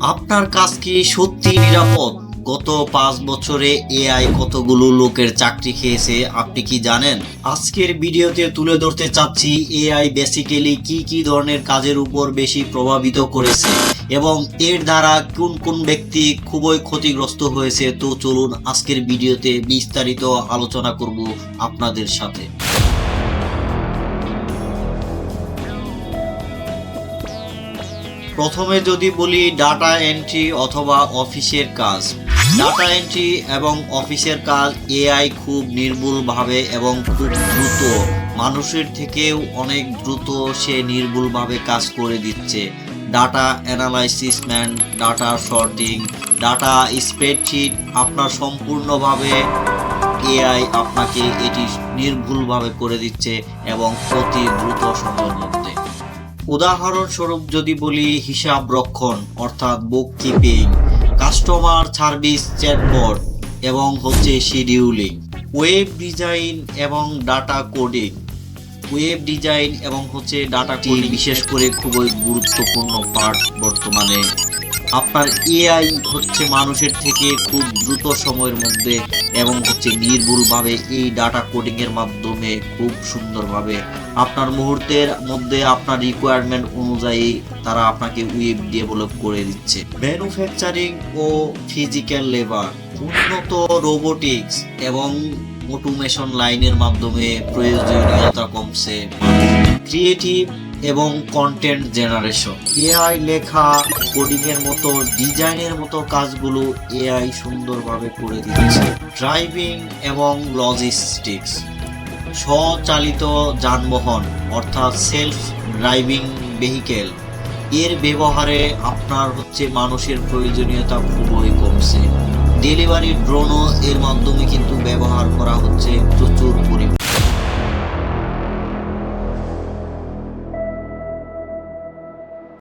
আপনার কাজ কি সত্যি নিরাপদ? গত পাঁচ বছরে এআই কতগুলো লোকের চাকরি খেয়েছে, আপনি কি জানেন? আজকের ভিডিওতে তুলে ধরতে চাচ্ছি, এআই বেসিক্যালি কি কি ধরনের কাজের উপর বেশি প্রভাবিত করেছে এবং এর দ্বারা কোন কোন ব্যক্তি খুবই ক্ষতিগ্রস্ত হয়েছে, তো চলুন আজকের ভিডিওতে বিস্তারিত আলোচনা করব আপনাদের সাথে। প্রথমে যদি বলি ডাটা এন্ট্রি অথবা অফিসের কাজ। ডাটা এন্ট্রি এবং অফিসের কাজ এআই খুব নির্ভুলভাবে এবং খুব দ্রুত। মানুষের থেকেও অনেক দ্রুত সে নির্ভুলভাবে কাজ করে দিচ্ছে। ডাটা অ্যানালাইসিসম্যান ডাটা শর্টিং ডাটা স্প্রেডশিট আপনার সম্পূর্ণভাবে এআই আপনাকে এটি নির্ভুলভাবে করে দিচ্ছে এবং অতি দ্রুত সময়ের মধ্যে। উদাহরণস্বরূপ যদি বলি হিসাব রক্ষণ অর্থাৎ বুক কিপিং কাস্টমার সার্ভিস চ্যাটবট এবং হচ্ছে শিডিউলিং ওয়েব ডিজাইন এবং ডাটা কোডিং ওয়েব ডিজাইন এবং হচ্ছে ডাটা কোডিং বিশেষ করে খুবই গুরুত্বপূর্ণ পার্ট বর্তমানে আপনার এআই হচ্ছে মানুষের থেকে খুব দ্রুত সময়ের মধ্যে এবং হচ্ছে নির্ভুলভাবে এই ডাটা কোডিংয়ের মাধ্যমে খুব সুন্দরভাবে আপনার মুহূর্তের মধ্যে আপনার রিকোয়ারমেন্ট অনুযায়ী তারা আপনাকে ওয়েব ডেভেলপ করে দিচ্ছে। ম্যানুফ্যাকচারিং ও ফিজিক্যাল লেবার উন্নত রোবোটিক্স এবং অটোমেশন লাইনের মাধ্যমে প্রয়োজনীয়তা কমছে। ক্রিয়েটিভ এবং কন্টেন্ট জেনারেশন এআই লেখা কোডিং এর মতো ডিজাইনের মতো কাজগুলো এআই সুন্দরভাবে করে দিচ্ছে। ড্রাইভিং এবং লজিস্টিক্স স্বচালিত যানবাহন, অর্থাৎ সেলফ ড্রাইভিং ভেহিকেল এর ব্যবহারে আপনার হচ্ছে মানুষের প্রয়োজনীয়তা খুবই কমছে। ডেলিভারি ড্রোনও এর মাধ্যমে কিন্তু ব্যবহার